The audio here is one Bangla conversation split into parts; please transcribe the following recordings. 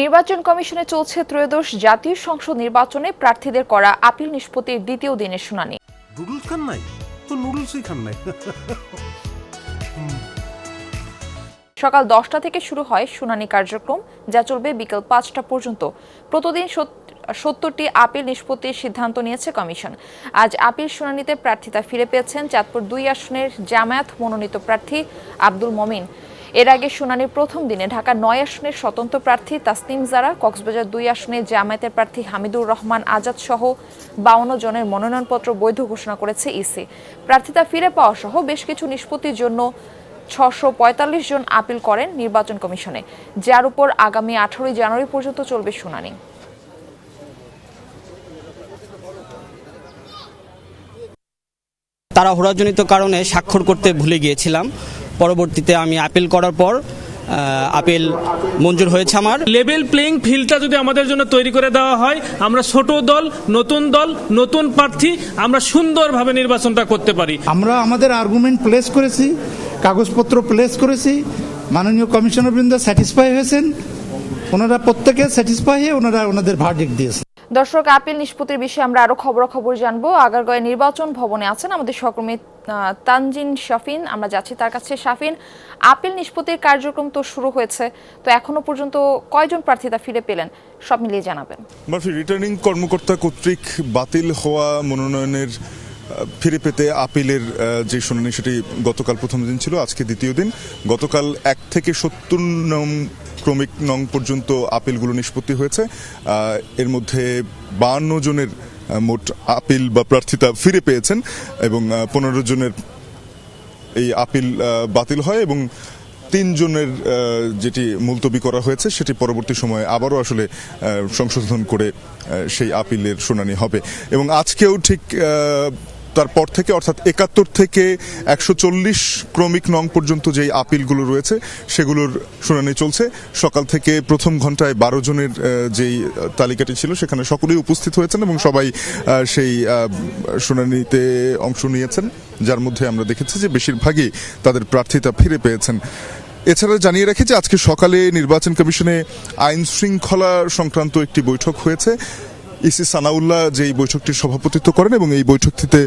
নির্বাচন কমিশনে চলছে ত্রয়োদশ জাতীয় সংসদ নির্বাচনে প্রার্থীদের করা আপিল নিষ্পত্তির দ্বিতীয় দিনের শুনানি। নুডলস খান নাই? তো নুডলসই খান নাই। সকাল দশটা থেকে শুরু হয় শুনানি কার্যক্রম যা চলবে বিকেল পাঁচটা পর্যন্ত। প্রতিদিন সত্তরটি আপিল নিষ্পত্তির সিদ্ধান্ত নিয়েছে কমিশন। আজ আপিল শুনানিতে প্রার্থিতা ফিরে পেয়েছেন চাঁদপুর দুই আসনের জামায়াত মনোনীত প্রার্থী আব্দুল মমিন। এর আগে শুনানির প্রথম দিনে ঢাকা নয় আসনের স্বতন্ত্র প্রার্থী তাসনিম জারা, কক্সবাজার দুই আসনে জামায়াতের প্রার্থী হামিদুর রহমান আজাদ সহ বাউন্ন জনের মনোনয়নপত্র বৈধ ঘোষণা করেছে ইসি। প্রার্থিতা ফিরে পাওয়া সহ বেশ কিছু নিষ্পত্তির জন্য ছশো পঁয়তাল্লিশ জন আপিল করেন নির্বাচন কমিশনে, যার উপর আগামী আঠারোই জানুয়ারি পর্যন্ত চলবে শুনানি। তাড়াহুড়াজনিত কারণে স্বাক্ষর করতে ভুলে গিয়েছিলাম। পরবর্তীতে আমি আপিল করার পর আপিল মঞ্জুর হয়েছে আমার। লেভেল প্লেইং ফিল্ডটা যদি আমাদের জন্য তৈরি করে দেওয়া হয় আমরা ছোট দল নতুন দল নতুন প্রার্থী আমরা সুন্দরভাবে নির্বাচনটা করতে পারি। আমরা আমাদের আর্গুমেন্ট প্লেস করেছি কাগজপত্র প্লেস করেছি মাননীয় কমিশনার বৃন্দ স্যাটিসফাই হয়েছেন ওনারা প্রত্যেকে স্যাটিসফাই হয়ে ওনারা ওনাদের ভার্ডিক দিয়েছেন। দর্শক, আপিল নিষ্পত্তির বিষয়ে আমরা আরও খবর খবর জানব। আগারগয় নির্বাচন ভবনে আছেন আমাদের সহকর্মী তানজিন শাফিন। আমরা যাচ্ছি তার কাছে। শাফিন, আপিল নিষ্পত্তির কার্যক্রম তো শুরু হয়েছে, তো এখনও পর্যন্ত কয়জন প্রার্থী তা ফিরে পেলেন? সব মিলিয়ে জানাবেন। মার্ফি রিটার্নিং কর্মকর্তা কর্তৃক বাতিল হওয়া মনোনয়নের ফিরে পেতে আপিলের যে শুনানি সেটি গতকাল প্রথম দিন ছিল, আজকে দ্বিতীয় দিন। গতকাল এক থেকে সত্তর নং ক্রমিক নং পর্যন্ত আপিলগুলো নিষ্পত্তি হয়েছে। এর মধ্যে বাহান্ন জনের মোট আপিল বা প্রার্থিতা ফিরে পেয়েছেন এবং পনেরো জনের এই আপিল বাতিল হয় এবং তিনজনের যেটি মুলতবি করা হয়েছে সেটি পরবর্তী সময়ে আবারও আসলে সংশোধন করে সেই আপিলের শুনানি হবে। এবং আজকেও ঠিক তারপর থেকে, অর্থাৎ একাত্তর থেকে একশো চল্লিশ ক্রমিক নং পর্যন্ত যেই আপিলগুলো রয়েছে, সেগুলোর শুনানি চলছে। সকাল থেকে প্রথম ঘন্টায় বারো জনের যেই তালিকাটি ছিল, সেখানে সকলেই উপস্থিত হয়েছেন এবং সবাই সেই শুনানিতে অংশ নিয়েছেন। যার মধ্যে আমরা দেখেছি যে বেশিরভাগই তাদের প্রার্থিতা ফিরে পেয়েছেন। এছাড়া জানিয়ে রাখি যে আজকে সকালে নির্বাচন কমিশনে আইন শৃঙ্খলা সংক্রান্ত একটি বৈঠক হয়েছে। ইসি সানাউল্লাহ যে এই বৈঠকটির সভাপতিত্ব করেন এবং এই বৈঠকটিতে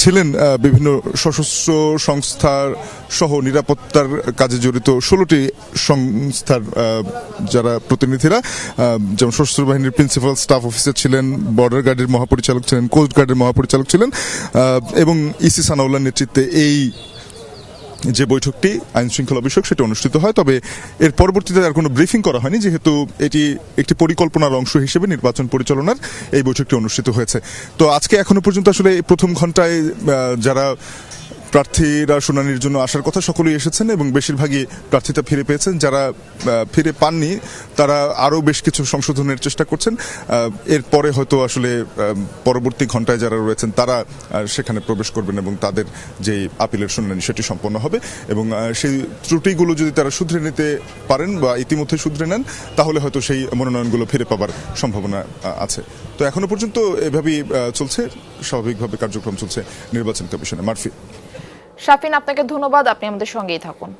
ছিলেন বিভিন্ন সশস্ত্র সংস্থার সহ নিরাপত্তার কাজে জড়িত ষোলোটি সংস্থার যারা প্রতিনিধিরা যেমন সশস্ত্র বাহিনীর প্রিন্সিপাল স্টাফ অফিসার ছিলেন বর্ডার গার্ডের মহাপরিচালক ছিলেন কোস্ট গার্ডের মহাপরিচালক ছিলেন এবং ইসি সানাউল্লাহ নেতৃত্বে এই যে বৈঠকটি আইন শৃঙ্খলা বিষয়ক সেটি অনুষ্ঠিত হয়, তবে এর পরবর্তীতে আর কোনো ব্রিফিং করা হয়নি, যেহেতু এটি একটি পরিকল্পনার অংশ হিসেবে নির্বাচন পরিচালনার এই বৈঠকটি অনুষ্ঠিত হয়েছে। তো আজকে এখনও পর্যন্ত আসলে প্রথম ঘন্টায় যারা প্রার্থীরা শুনানির জন্য আসার কথা সকলেই এসেছেন এবং বেশিরভাগই প্রার্থীতা ফিরে পেয়েছেন। যারা ফিরে পাননি, তারা আরও বেশ কিছু সংশোধনের চেষ্টা করছেন। এরপরে হয়তো আসলে পরবর্তী ঘন্টায় যারা রয়েছেন, তারা সেখানে প্রবেশ করবেন এবং তাদের যে আপিলের শুনানি, সেটি সম্পন্ন হবে। এবং সেই ত্রুটিগুলো যদি তারা শুধরে নিতে পারেন বা ইতিমধ্যে শুধরে নেন, তাহলে হয়তো সেই মনোনয়নগুলো ফিরে পাবার সম্ভাবনা আছে। তো এখনও পর্যন্ত এভাবেই চলছে। স্বাভাবিকভাবে কার্যক্রম চলছে নির্বাচন কমিশনে মারফি শাফিন আপনাকে ধন্যবাদ। আপনি আমাদের সঙ্গেই থাকুন।